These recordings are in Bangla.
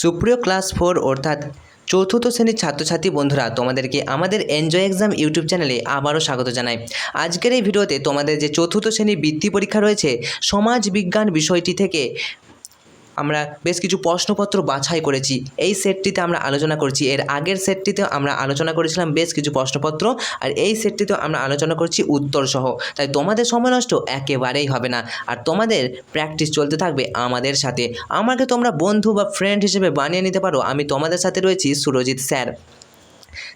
সুপ্রিয় ক্লাস ফোর অর্থাৎ চতুর্থ শ্রেণির ছাত্রছাত্রী বন্ধুরা, তোমাদেরকে আমাদের এনজয় এক্সাম ইউটিউব চ্যানেলে আবারও স্বাগত জানাই। আজকের এই ভিডিওতে তোমাদের যে চতুর্থ শ্রেণির বৃত্তি পরীক্ষা রয়েছে, সমাজ বিজ্ঞান বিষয়টি থেকে আমরা বেশ কিছু প্রশ্নপত্র বাছাই করেছি। এই সেটটিতে আমরা আলোচনা করছি। এর আগের সেটটিতে আমরা আলোচনা করেছিলাম বেশ কিছু প্রশ্নপত্র আর এই সেটটিতেও আমরা আলোচনা করছি উত্তর সহ তাই তোমাদের সময় নষ্ট একেবারেই হবে না। আর তোমাদের প্র্যাকটিস চলতে থাকবে আমাদের সাথে। আমাকে তোমরা বন্ধু বা ফ্রেন্ড হিসেবে বানিয়ে নিতে পারো। আমি তোমাদের সাথে রয়েছি সুরজিৎ স্যার।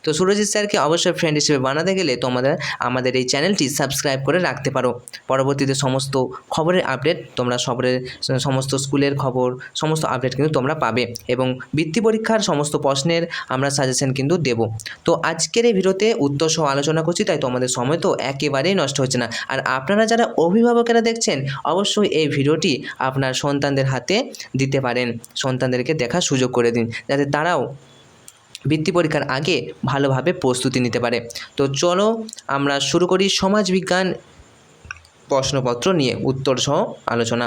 তো সুরজিৎ স্যারকে অবশ্যই ফ্রেন্ড হিসেবে বানাতে গেলে তোমাদের, আমাদের এই চ্যানেলটি সাবস্ক্রাইব করে রাখতে পারো। পরবর্তীতে সমস্ত খবরের আপডেট তোমরা সবরের সমস্ত স্কুলের খবর, সমস্ত আপডেট কিন্তু তোমরা পাবে এবং বৃত্তি পরীক্ষার সমস্ত প্রশ্নের আমরা সাজেশন কিন্তু দেব। তো আজকের এই ভিডিওতে উত্তর সহ আলোচনা করছি, তাই তোমাদের সময় তো একেবারেই নষ্ট হচ্ছে না। আর আপনারা যারা অভিভাবকেরা দেখছেন, অবশ্যই এই ভিডিওটি আপনার সন্তানদের হাতে দিতে পারেন। সন্তানদেরকে দেখার সুযোগ করে দিন, যাতে তারাও বৃত্তি পরীক্ষার আগে ভালোভাবে প্রস্তুতি নিতে পারে। তো চলো আমরা শুরু করি সমাজবিজ্ঞান প্রশ্নপত্র নিয়ে উত্তর সহ আলোচনা।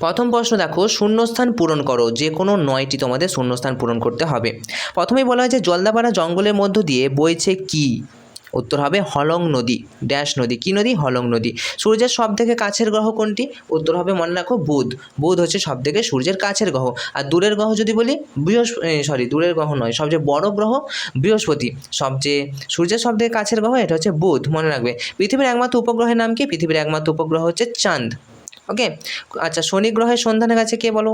প্রথম প্রশ্ন দেখো, শূন্যস্থান পূরণ করো, যে কোনো নয়টি তোমাদের শূন্যস্থান পূরণ করতে হবে। প্রথমেই বলা হয় যে জলদাপাড়া জঙ্গলের মধ্য দিয়ে বইছে কি? উত্তর হবে হলং নদী ড্যাশ নদী। কী নদী? হলং নদী। সূর্যের সবথেকে কাছের গ্রহ কোনটি? উত্তর হবে মনে রাখো বুধ। বুধ হচ্ছে সবথেকে সূর্যের কাছের গ্রহ। আর দূরের গ্রহ যদি বলি বৃহস্পতি সরি দূরের গ্রহ নয়, সবচেয়ে বড় গ্রহ বৃহস্পতি। সবচেয়ে সূর্যের সবথেকে কাছের গ্রহ, এটা হচ্ছে বুধ, মনে রাখবে। পৃথিবীর একমাত্র উপগ্রহের নাম কি? পৃথিবীর একমাত্র উপগ্রহ হচ্ছে চাঁদ। ওকে আচ্ছা শনি গ্রহের সন্ধানে গেছে কে বলো?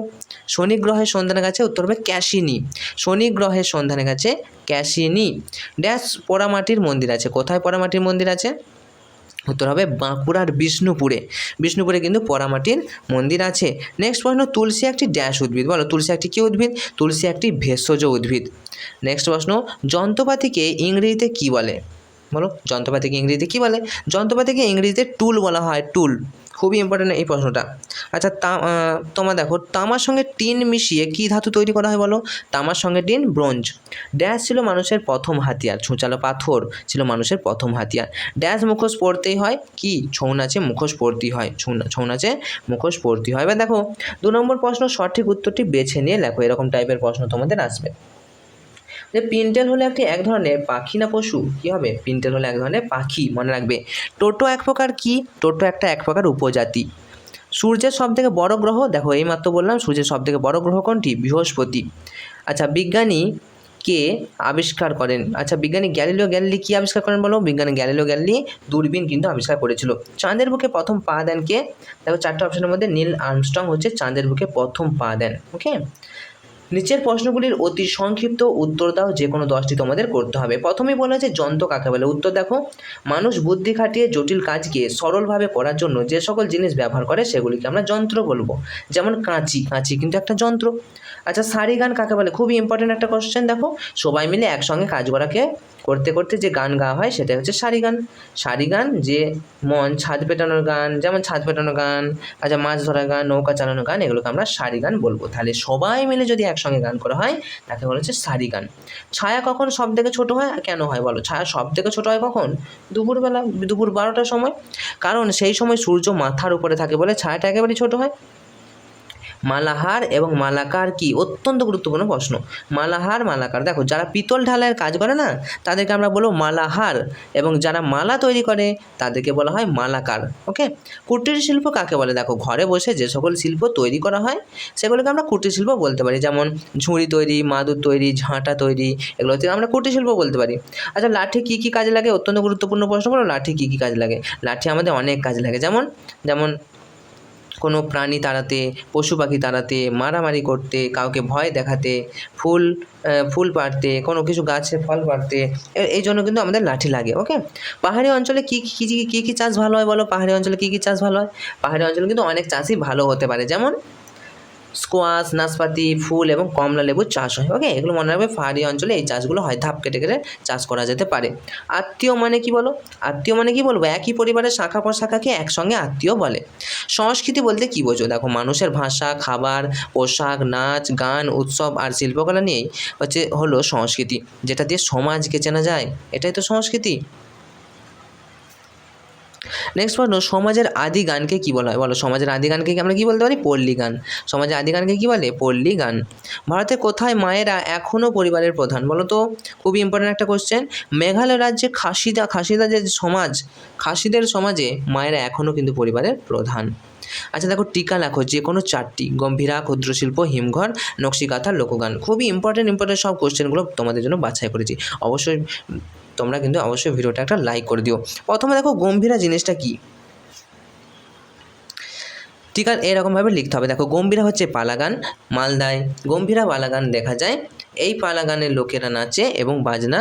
শনি গ্রহের সন্ধানে গেছে উত্তর হবে ক্যাসিনি। শনি গ্রহের সন্ধানে গেছে ক্যাসিনি। ড্যাশ পোড়ামাটির মন্দির আছে। কোথায় পোড়ামাটির মন্দির আছে? উত্তর হবে বাঁকুড়ার বিষ্ণুপুরে। বিষ্ণুপুরে কিন্তু পোড়ামাটির মন্দির আছে। নেক্সট প্রশ্ন, তুলসী একটি ড্যাশ উদ্ভিদ। বলো, তুলসী একটি কী উদ্ভিদ? তুলসী একটি ভেষজ উদ্ভিদ। নেক্সট প্রশ্ন, যন্ত্রপাতিকে ইংরেজিতে কী বলে? বলো, যন্ত্রপাতিকে ইংরেজিতে কী বলে? যন্ত্রপাতিকে ইংরেজিতে টুল বলা হয় টুল খুবই ইম্পর্টেন্ট এই প্রশ্নটা। আচ্ছা তা তোমার দেখো, তামার সঙ্গে টিন মিশিয়ে কী ধাতু তৈরি করা হয় বলো? তামার সঙ্গে টিন, ব্রোঞ্জ। ড্যাশ ছিল মানুষের প্রথম হাতিয়ার, ছুঁচালো পাথর ছিল মানুষের প্রথম হাতিয়ার। ড্যাশ মুখোশ পড়তেই হয় কি? ছৌ নাচে মুখোশ পড়তেই হয়, ছৌ ছৌ নাচে মুখোশ পড়তেই হয়। এবার দেখো, দু নম্বর প্রশ্ন সঠিক উত্তরটি বেছে নিয়ে লেখো, এরকম টাইপের প্রশ্ন তোমাদের আসবে। যে পিন্টেল হলো একটি এক ধরনের পাখি না পশু? কি হবে? পিন্টেল হলো এক ধরনের পাখি মনে রাখবে। টোটো এক প্রকার কি? টোটো একটা এক প্রকার উপজাতি। সূর্যের সব থেকে বড় গ্রহ? দেখো, এইমাত্র বললাম সূর্যের সব থেকে বড় গ্রহ কোনটি? বৃহস্পতি। আচ্ছা বিজ্ঞানী কে আবিষ্কার করেন? আচ্ছা বিজ্ঞানী গ্যালিলিও গ্যালিলি কি আবিষ্কার করেন বলো? বিজ্ঞানী গ্যালিলিও গ্যালিলি দূরবীন কিন্তু আবিষ্কার করেছিল। চাঁদের বুকে প্রথম পা দেন কে? দেখো, চারটে অপশনের মধ্যে নীল আর্মস্ট্রং হচ্ছে চাঁদের বুকে প্রথম পা দেন ওকে নিচের প্রশ্নগুলির অতি সংক্ষিপ্ত উত্তর দাও, যে কোনো দশটি তোমাদের করতে হবে। প্রথমেই বলা আছে, যন্ত্র কাকে বলে? উত্তর দেখো, মানুষ বুদ্ধি খাটিয়ে জটিল কাজকে সরলভাবে করার জন্য যে সকল জিনিস ব্যবহার করে, সেগুলিকে আমরা যন্ত্র বলব। যেমন কাঁচি কাঁচি কিন্তু একটা যন্ত্র। আচ্ছা সারি গান কাকে বলে? খুবই ইম্পর্টেন্ট একটা কোশ্চেন দেখো। সবাই মিলে একসঙ্গে কাজ করাকে করতে করতে যে গান গাওয়া হয় সেটা হচ্ছে সারি গান। সারি গান যে মন ছাদ পেটানোর গান, যেমন ছাদ পেটানো গান আচ্ছা মাছ ধরা গান, নৌকা চালানো গান, এগুলোকে আমরা সারি গান বলব। তাহলে সবাই মিলে যদি একসঙ্গে গান করা হয়, তাকে বলা হচ্ছে সারি গান। ছায়া কখন সব থেকে ছোটো হয় আর কেন হয় বলো? ছায়া সব থেকে ছোটো হয় কখন? দুপুরবেলা, দুপুর বারোটার সময়। কারণ সেই সময় সূর্য মাথার উপরে থাকে বলে ছায়াটা একেবারেই ছোটো হয়। মালাহার এবং মালাকার কি? অত্যন্ত গুরুত্বপূর্ণ প্রশ্ন। মালাহার, মালাকার। দেখো, যারা পিতল ঢালাইয়ের কাজ করে না, তাদেরকে আমরা বলব মালাহার এবং যারা মালা তৈরি করে, তাদেরকে বলা হয় মালাকার, ওকে? কুটির শিল্প কাকে বলে? দেখো, ঘরে বসে যে সকল শিল্প তৈরি করা হয়, সেগুলোকে আমরা কুটির শিল্প বলতে পারি। যেমন ঝুড়ি তৈরি, মাদুর তৈরি, ঝাঁটা তৈরি এগুলোতে আমরা কুটির শিল্প বলতে পারি। আচ্ছা লাঠি কী কী কাজে লাগে? অত্যন্ত গুরুত্বপূর্ণ প্রশ্ন বলো, লাঠি কী কী কাজে লাগে? লাঠি আমাদের অনেক কাজে লাগে। যেমন যেমন কোনো প্রাণী তাড়াতে, পশু পাখি তাড়াতে, মারামারি করতে, কাউকে ভয় দেখাতে, ফুল ফুল পাড়তে, কোনো কিছু গাছে ফল পাড়তে এই জন্য কিন্তু আমাদের লাঠি লাগে ওকে পাহাড়ি অঞ্চলে কী কী কী কী কী চাষ ভালো হয় বলো? পাহাড়ি অঞ্চলে কী কী চাষ ভালো হয়? পাহাড়ি অঞ্চলে কিন্তু অনেক চাষই ভালো হতে পারে। যেমন স্কোয়াশ, নাশপাতি, ফুল এবং কমলা লেবুর চাষ হয় ওকে এগুলো মনে রাখবে পাহাড়ি অঞ্চলে এই চাষগুলো হয়, ধাপ কেটে কেটে চাষ করা যেতে পারে। আত্মীয় মানে কি বলো? আত্মীয় মানে কি বলব? একই পরিবারের শাখা প্রশাখাকে একসঙ্গে আত্মীয় বলে। সংস্কৃতি বলতে কী বোঝো? দেখো, মানুষের ভাষা, খাবার, পোশাক, নাচ, গান, উৎসব আর শিল্পকলা নিয়েই হচ্ছে হলো সংস্কৃতি। যেটা দিয়ে সমাজকে চেনা যায়, এটাই তো সংস্কৃতি। নেক্সট প্রশ্ন সমাজের আদি গানকে কী বলা হয়? বলো, সমাজের আদি গানকে আমরা কী বলতে পারি? পল্লী গান। সমাজের আদি গানকে কী বলে? পল্লী গান। ভারতে কোথায় মায়েরা এখনও পরিবারের প্রধান? বলো তো, খুবই ইম্পর্ট্যান্ট একটা কোশ্চেন মেঘালয় রাজ্যে খাসিদা খাসিদা যে সমাজ, খাসিদের সমাজে মায়েরা এখনও কিন্তু পরিবারের প্রধান। আচ্ছা দেখো, টিকা লেখো যে কোনো চারটি, গম্ভীরা, ক্ষুদ্রশিল্প, হিমঘর নকশিকাথা লোকগান। খুবই ইম্পর্টেন্ট ইম্পর্টেন্ট সব কোশ্চেনগুলো তোমাদের জন্য বাছাই করেছি। অবশ্যই তোমরা কিন্তু অবশ্যই ভিডিওটা একটা লাইক করে দিও। প্রথমে দেখো গম্ভীরা জিনিসটা কী? ঠিক আছে, এরকমভাবে লিখতে হবে। দেখো, গম্ভীরা হচ্ছে পালাগান, মালদায়। গম্ভীরা পালাগান দেখা যায়। এই পালাগানের লোকেরা নাচে এবং বাজনা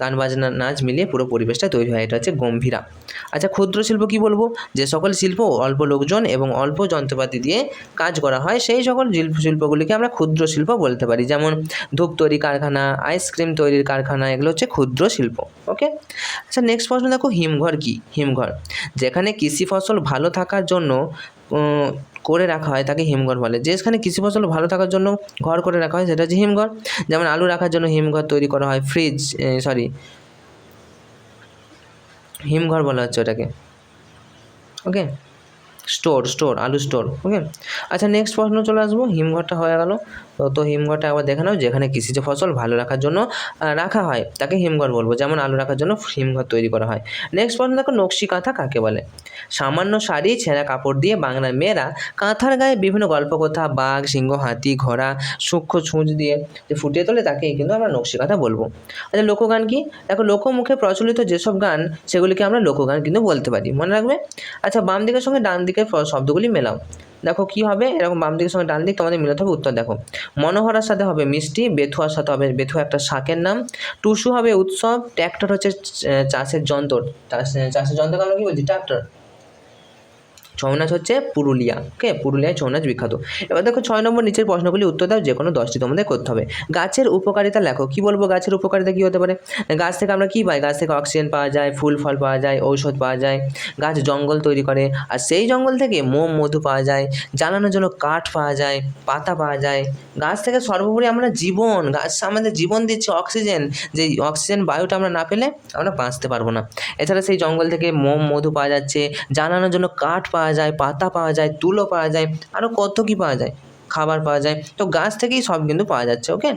গান বাজনা নাচ মিলিয়ে পুরো পরিবেশটা তৈরি হয়, এটা হচ্ছে গম্ভীরা। আচ্ছা ক্ষুদ্র শিল্প কী বলব? যে সকল শিল্প অল্প লোকজন এবং অল্প যন্ত্রপাতি দিয়ে কাজ করা হয়, সেই সকল শিল্প, শিল্পগুলিকে আমরা ক্ষুদ্র শিল্প বলতে পারি। যেমন ধূপ তৈরি কারখানা আইসক্রিম তৈরির কারখানা, এগুলো হচ্ছে ক্ষুদ্র শিল্প ওকে আচ্ছা নেক্সট প্রশ্ন দেখো, হিমঘর কি? হিমঘর, যেখানে কৃষি ফসল ভালো থাকার জন্য করে রাখা হয় তাকে হিমঘর বলে। যেখানে কৃষি ফসল ভালো থাকার জন্য ঘর করে রাখা হয়, সেটা হচ্ছে হিমঘর। যেমন আলু রাখার জন্য হিমঘর তৈরি করা হয় ফ্রিজ সরি হিমঘর বলা হচ্ছে ওটাকে। ওকে স্টোর স্টোর আলু স্টোর ওকে আচ্ছা নেক্সট প্রশ্ন চলে আসব। হিমঘরটা হয়ে গেল। তো হিমঘরটা আবার দেখে নাও যেখানে কৃষিজ ফসল ভালো রাখার জন্য রাখা হয়। তাকে হিমঘর বলব, যেমন আলু রাখার জন্য হিমঘর তৈরি করা হয়। নেক্সট প্রশ্ন দেখো নকশি কাঁথা কাকে বলে? সামান্য শাড়ি, ছেঁড়া কাপড় দিয়ে বাংলার মেয়েরা কাঁথার গায়ে বিভিন্ন গল্পকথা বাঘ, সিংহ, হাতি, ঘোড়া, সূক্ষ্ম ছুঁচ দিয়ে যে ফুটিয়ে তোলে, তাকেই কিন্তু আমরা নকশি কাঁথা বলব। আচ্ছা লোকগান কি? দেখো লোকমুখে প্রচলিত যেসব গান, সেগুলিকে আমরা লোকগান কিন্তু বলতে পারি। মনে রাখবে? আচ্ছা বাম দিকের সঙ্গে ডান দিকের শব্দগুলি মেলাও। দেখো কি হবে? এরকম বাম দিকের সঙ্গে ডান দিক তোমাদের মিলাতে হবে উত্তর দেখো। মনোহরার সাথে হবে মিষ্টি, বেথুয়ার সাথে হবে, বেথুয়া একটা শাকের নাম। টুসু হবে উৎসব, ট্র্যাক্টর হচ্ছে চাষের যন্ত্র। চাষ- চাষের যন্ত্রকে আমরা কি বলছি? ট্র্যাক্টর। ছৌ নাচ হচ্ছে পুরুলিয়া ওকে পুরুলিয়ায় ছৌ নাচ বিখ্যাত। এবার দেখো ছয় নম্বর নিচের প্রশ্নগুলি উত্তর দাও যে কোনো দশটি তোমাদের করতে হবে। গাছের উপকারিতা লেখো, কি বলব গাছের উপকারিতা কী হতে পারে? গাছ থেকে আমরা কী পাই? গাছ থেকে অক্সিজেন পাওয়া যায়, ফুল, ফল পাওয়া যায়, ঔষধ পাওয়া যায়, গাছ জঙ্গল তৈরি করে, আর সেই জঙ্গল থেকে মোম, মধু পাওয়া যায়, জ্বালানোর জন্য কাঠ পাওয়া যায়, পাতা পাওয়া যায়। গাছ থেকে সর্বোপরি আমরা জীবন, গাছ আমাদের জীবন দিচ্ছে অক্সিজেন, যে অক্সিজেন বায়ুটা আমরা না পেলে আমরা বাঁচতে পারব না। এছাড়া সেই জঙ্গল থেকে মোম, মধু পাওয়া যাচ্ছে, জ্বালানোর জন্য কাঠ পাওয়া যায়, পাতা পাওয়া যায়, তুলো পাওয়া যায় আরও কত কী পাওয়া যায়? খাবার পাওয়া যায়। তো গাছ থেকেই সব কিন্তু পাওয়া যাচ্ছে ওকে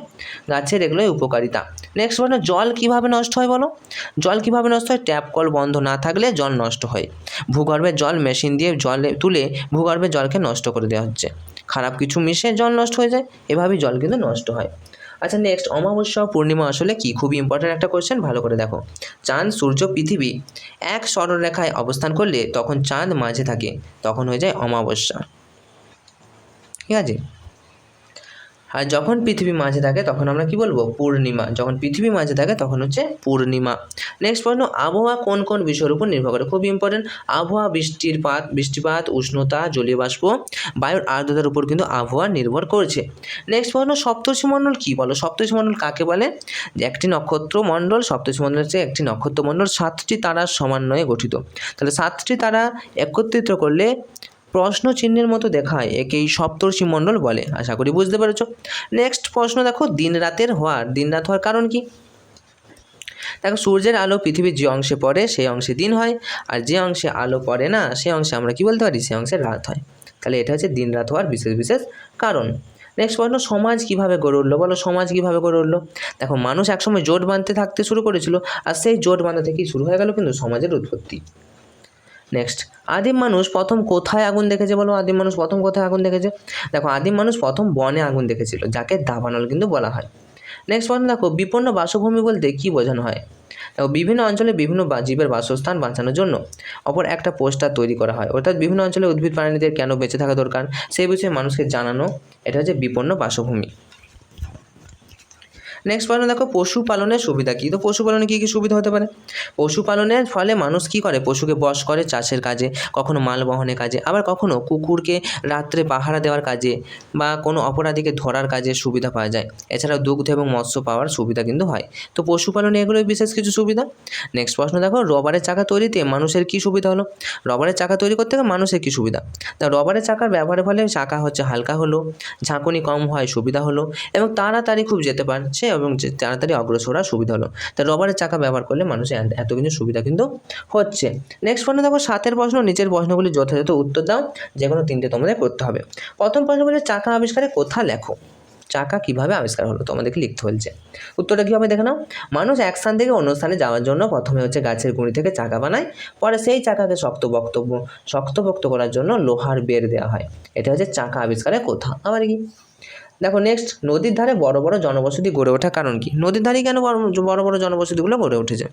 গাছের এগুলোই উপকারিতা। নেক্সট প্রশ্ন জল কীভাবে নষ্ট হয় বলো? জল কীভাবে নষ্ট হয়? ট্যাপ কল বন্ধ না থাকলে জল নষ্ট হয়। ভূগর্ভের জল মেশিন দিয়ে জলে তুলে ভূগর্ভের জলকে নষ্ট করে দেওয়া হচ্ছে। খারাপ কিছু মিশে জল নষ্ট হয়ে যায়, এভাবেই জল কিন্তু নষ্ট হয়। আচ্ছা নেক্সট অমাবস্যা পূর্ণিমা আসলে কি? খুবই ইম্পর্ট্যান্ট একটা কোয়েশ্চেন ভালো করে দেখো। চাঁদ, সূর্য, পৃথিবী এক সরলরেখায় অবস্থান করলে তখন চাঁদ মাঝে থাকে, তখন হয়ে যায় অমাবস্যা। ঠিক আছে? আর যখন পৃথিবী মাঝে থাকে, তখন আমরা কি বলব? পূর্ণিমা। যখন পৃথিবী মাঝে থাকে, তখন হচ্ছে পূর্ণিমা। নেক্সট প্রশ্ন, আবহাওয়া কোন কোন বিষয়ের উপর নির্ভর করে? খুব ইম্পর্টেন্ট আবহাওয়া বৃষ্টির পাত বৃষ্টিপাত, উষ্ণতা জলীয় বাষ্প বায়ুর আর্দ্রতার উপর কিন্তু আবহাওয়া নির্ভর করছে। নেক্সট প্রশ্ন সপ্তর্ষি মণ্ডল কী বলো? সপ্তর্ষি মণ্ডল কাকে বলে? যে একটি নক্ষত্র মণ্ডল সপ্তর্ষি মণ্ডল হচ্ছে একটি নক্ষত্র মণ্ডল সাতটি তারার সমন্বয়ে গঠিত। তাহলে সাতটি তারা একত্রিত করলে প্রশ্ন চিহ্নের মতো দেখায়, একেই সপ্তর্ষি মণ্ডল বলে। আশা করি বুঝতে পেরেছ। নেক্সট প্রশ্ন দেখো, দিন রাতের হওয়ার। দিন রাত হওয়ার কারণ কি? দেখো, সূর্যের আলো পৃথিবীর যে অংশে পড়ে, সেই অংশে দিন হয়। আর যে অংশে আলো পড়ে না সেই অংশে আমরা কি বলতে পারি? সেই অংশে রাত হয়। তাহলে এটা হচ্ছে দিন রাত হওয়ার বিশেষ বিশেষ কারণ। নেক্সট প্রশ্ন, সমাজ কীভাবে গড়ে উঠল? বলো, সমাজ কীভাবে গড়ে উঠল? দেখো, মানুষ একসময় জোট বাঁধতে থাকতে শুরু করেছিল। আর সেই জোট বাঁধা থেকেই শুরু হয়ে গেল? কিন্তু সমাজের উৎপত্তি। নেক্সট আদিম মানুষ প্রথম কোথায় আগুন দেখেছে বলো? আদিম মানুষ প্রথম কোথায় আগুন দেখেছে? দেখো, আদিম মানুষ প্রথম বনে আগুন দেখেছিল, যাকে দাবানল কিন্তু বলা হয়। নেক্সট প্রশ্ন দেখো, বিপন্ন বাসভূমি বলতে কী বোঝানো হয়? দেখো, বিভিন্ন অঞ্চলে বিভিন্ন জীবের বাসস্থান বাঁচানোর জন্য অপর একটা পোস্টার তৈরি করা হয়। অর্থাৎ বিভিন্ন অঞ্চলে উদ্ভিদ প্রাণীদের কেন বেঁচে থাকা দরকার? সেই বিষয়ে মানুষকে জানানো, এটা হচ্ছে বিপন্ন বাসভূমি। নেক্সট প্রশ্ন দেখো, পশুপালনের সুবিধা কী? তো পশুপালনে কী কী সুবিধা হতে পারে? পশুপালনের ফলে মানুষ কী করে? পশুকে বশ করে চাষের কাজে, কখনো মাল বহনের কাজে, আবার কখনো কুকুরকে রাত্রে পাহারা দেওয়ার কাজে বা কোনো অপরাধীকে ধরার কাজে সুবিধা পাওয়া যায়। এছাড়াও দুগ্ধ এবং মৎস্য পাওয়ার সুবিধা কিন্তু হয়। তো পশুপালনে এগুলোই বিশেষ কিছু সুবিধা? নেক্সট প্রশ্ন দেখো, রবারের চাকা তৈরিতে মানুষের কী সুবিধা হলো? রবারের চাকা তৈরি করতে গেলে মানুষের কী সুবিধা? তা রবারের চাকার ব্যবহারের ফলে চাকা হচ্ছে হালকা হলো, ঝাঁকুনি কম হয়, সুবিধা হলো, এবং তাড়াতাড়ি খুব যেতে পারছে এবং তাড়াতাড়ি অগ্রসর হওয়ার সুবিধা হলো। তাই রবারের চাকা ব্যবহার করলে মানুষের এত- কিন্তু সুবিধা কিন্তু হচ্ছে। নেক্সট প্রশ্ন, দেখো, সাতের প্রশ্ন, নিচের প্রশ্নগুলি যথাযথ উত্তর দাও, যে কোনো তিনটে তোমাদের করতে হবে। প্রথম প্রশ্ন বলে চাকা আবিষ্কারে কোথা লেখো? চাকা কীভাবে আবিষ্কার হলো? তোমাদেরকে লিখতে বলছে উত্তরটা কীভাবে দেখে নাও? মানুষ এক স্থান থেকে অন্য স্থানে যাওয়ার জন্য প্রথমে হচ্ছে গাছের গুঁড়ি থেকে চাকা বানায়, পরে সেই চাকাকে শক্ত বক্তব্য শক্তপোক্ত করার জন্য লোহার বের দেওয়া হয়। এটা হচ্ছে চাকা আবিষ্কারের কথা? আবার কি? দেখো নেক্সট নদীর ধারে বড় বড় জনবসতি গড়ে ওঠার কারণ কি? নদীর ধারে কেন বড় বড় জনবসতিগুলো গড়ে উঠেছে?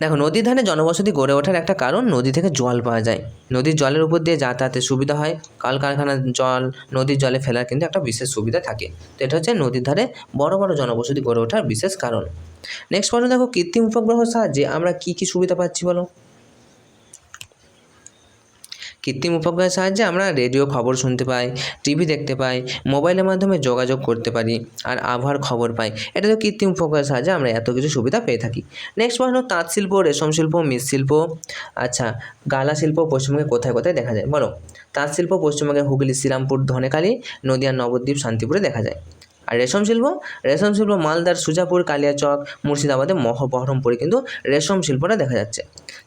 দেখো নদীর ধারে জনবসতি গড়ে ওঠার একটা কারণ নদী থেকে জল পাওয়া যায়। নদীর জলের উপর দিয়ে যাতায়াতের সুবিধা হয়। কলকারখানার জল নদীর জলে ফেলার কিন্তু একটা বিশেষ সুবিধা থাকে। তো এটা হচ্ছে নদীর ধারে বড় বড় জনবসতি গড়ে ওঠার বিশেষ কারণ। নেক্সট প্রশ্ন দেখো কৃত্রিম উপগ্রহের সাহায্যে আমরা কী কী সুবিধা পাচ্ছি বলো? কৃত্রিম উপগ্রহের সাহায্যে আমরা রেডিও খবর শুনতে পাই টিভি দেখতে পাই মোবাইলের মাধ্যমে যোগাযোগ করতে পারি, আর আবহাওয়ার খবর পাই। এটা তো কৃত্রিম উপগ্রহের সাহায্যে আমরা এত কিছু সুবিধা পেয়ে থাকি। নেক্সট প্রশ্ন, তাঁত শিল্প, রেশম শিল্প মৃৎশিল্প আচ্ছা গালা শিল্প পশ্চিমবঙ্গে কোথায় কোথায় দেখা যায়? বলো। তাঁত শিল্প পশ্চিমবঙ্গের হুগলি, শ্রীরামপুর ধনেখালি নদিয়া নবদ্বীপ, শান্তিপুরে দেখা যায়। আর রেশম শিল্প? রেশম শিল্প মালদার সুজাপুর কালিয়াচক মুর্শিদাবাদে মহ বহরমপুরে কিন্তু রেশম শিল্পটা দেখা যাচ্ছে।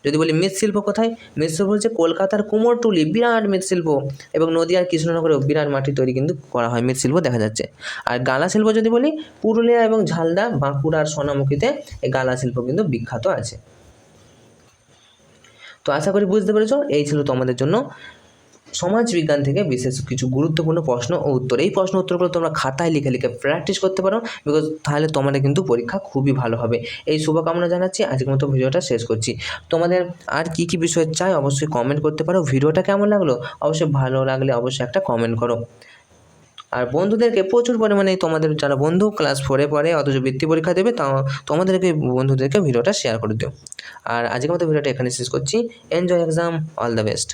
যদি বলি মৃৎশিল্প কোথায়? মৃৎশিল্প হচ্ছে কলকাতার কুমোরটুলি বিরাট মৃৎশিল্প এবং নদিয়ার কৃষ্ণনগরেও বিরাট মাটি তৈরি কিন্তু করা হয় মৃৎশিল্প দেখা যাচ্ছে। আর গালা শিল্প যদি বলি, পুরুলিয়া এবং ঝালদা, বাঁকুড়ার সোনামুখীতে এই গালা শিল্প কিন্তু বিখ্যাত আছে। তো আশা করি বুঝতে পেরেছ, এই ছিল তোমাদের জন্য সমাজ বিজ্ঞান থেকে বিশেষ কিছু গুরুত্বপূর্ণ প্রশ্ন ও উত্তর। এই প্রশ্ন উত্তরগুলো তোমরা খাতায় লিখে লিখে প্র্যাকটিস করতে পারো বিকজ তাহলে তোমাদের কিন্তু পরীক্ষা খুবই ভালো হবে। এই শুভকামনা জানাচ্ছি, আজকের মতো ভিডিওটা শেষ করছি। তোমাদের আর কি কি বিষয় চাই অবশ্যই কমেন্ট করতে পারো। ভিডিওটা কেমন লাগল? অবশ্যই ভালো লাগলে অবশ্যই একটা কমেন্ট করো। আর বন্ধুদেরকে প্রচুর পরিমাণে তোমাদের, যারা বন্ধু ক্লাস ফোরে পড়ে, অথচ বৃত্তি পরীক্ষা দেবে, তা তোমাদেরকে, বন্ধুদেরকে ভিডিওটা শেয়ার করে দিও। আর আজকের মতো ভিডিওটা এখানে শেষ করছি। Enjoy exam all the best